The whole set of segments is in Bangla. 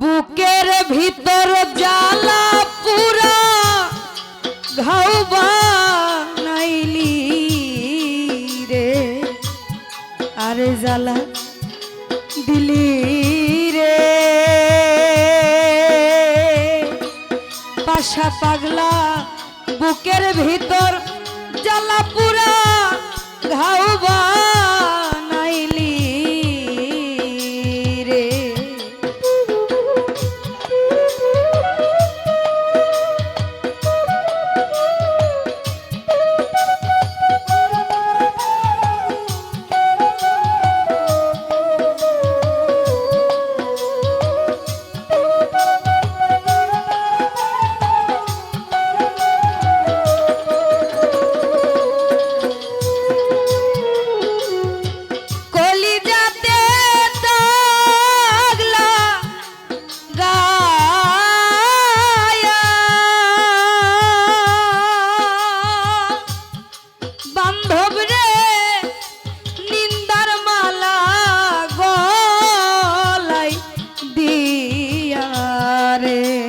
বুকের ভিতর জ্বালা পুরা ঘাও বানাইলি রে। আরে জ্বালা দিলি রে। পাশা পাগলা বুকের ভিতর জ্বালা পুরা ঘাও রে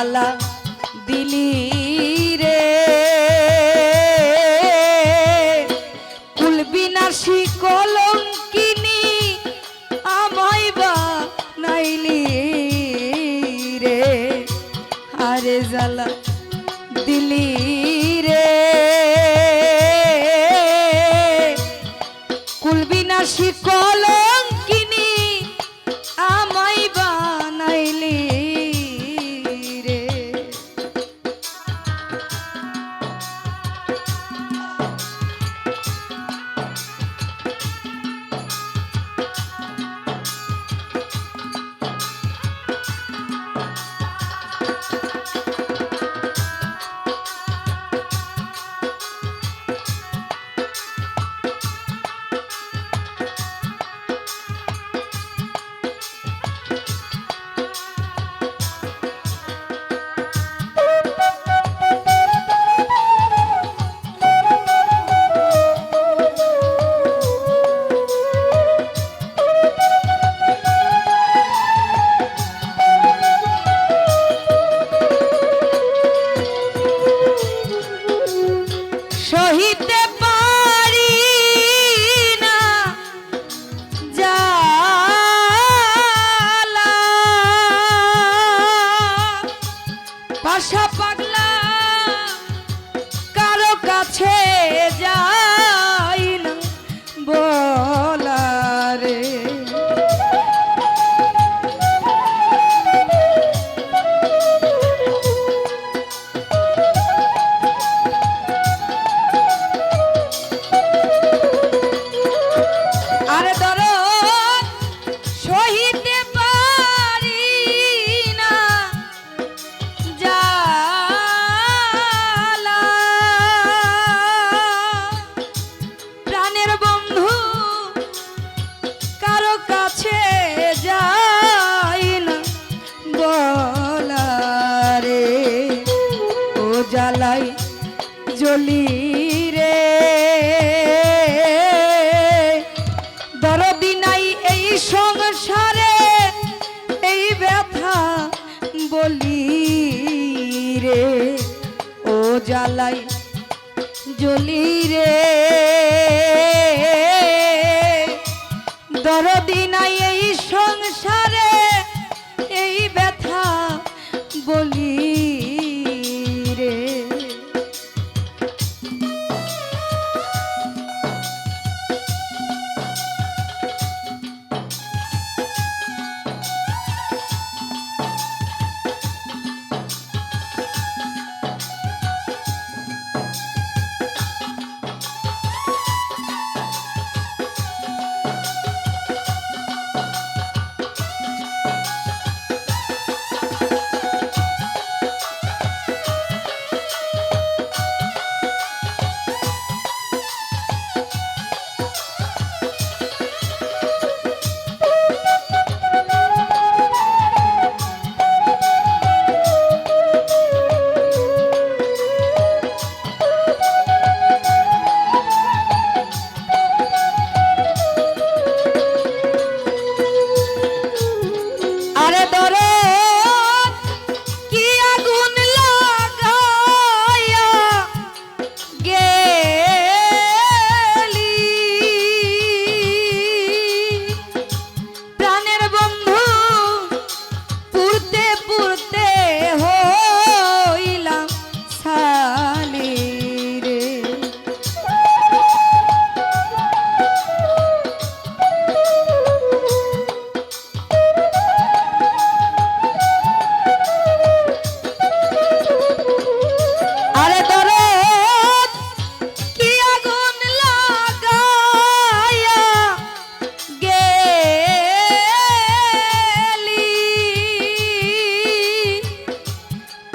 জালা দিলি রে। জ্বলি রে। দরদি নাই এই সংসারে এই ব্যথা বলি রে। ও জ্বালাই জ্বলি রে।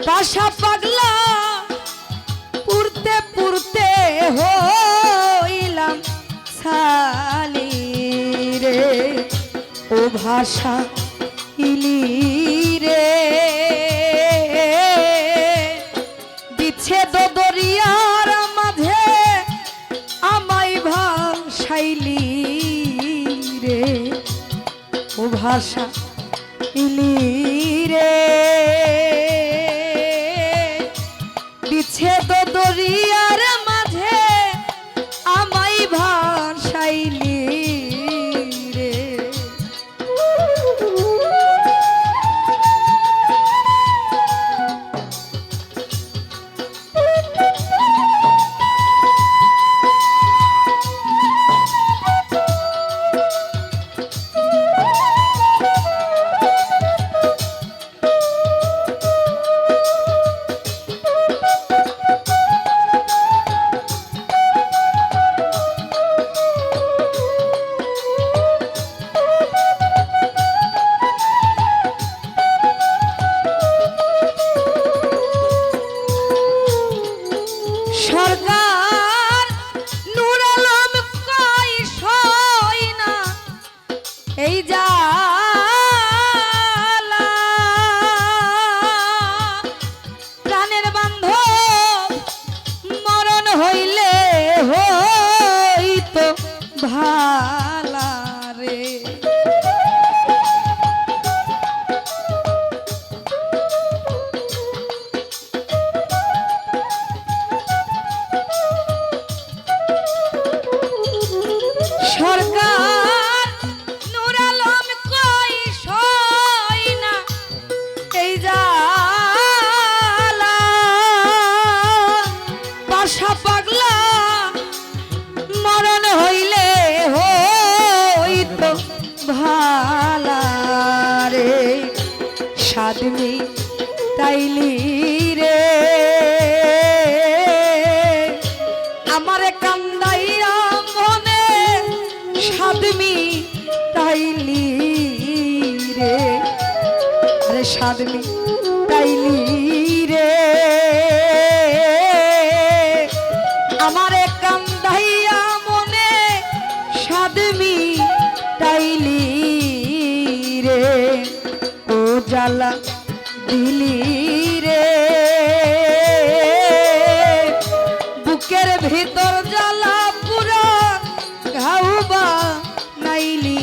বাসা পাগলা। পুরতে পুরতে হইলাম সালি রে। ও ভাষা ইলি রে। বিচ্ছেদ দরিয়ার মাঝে আমায় ভাষাইলি রে। ও ভাষা ইলি রে। তাইলি রে। আমারে কান্দাইয়া মনে সাদমি তাইলি রে। আরে সাদমি তাইলি রে। আমারে কান্দাইয়া মনে সাদমি তাইলি রে। ও জ্বালা দিলি রে। বুকের ভিতর জ্বালা পুরা ঘাউবা নাইলি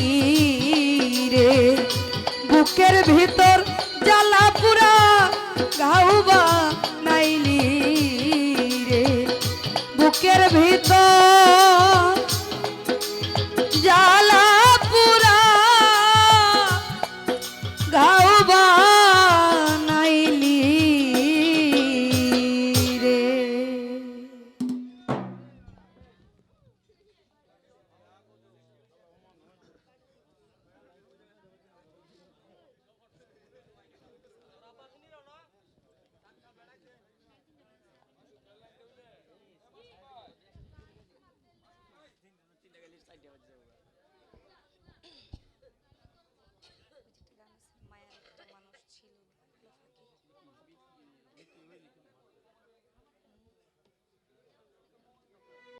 রে। বুকের ভিতর জ্বালা পুরা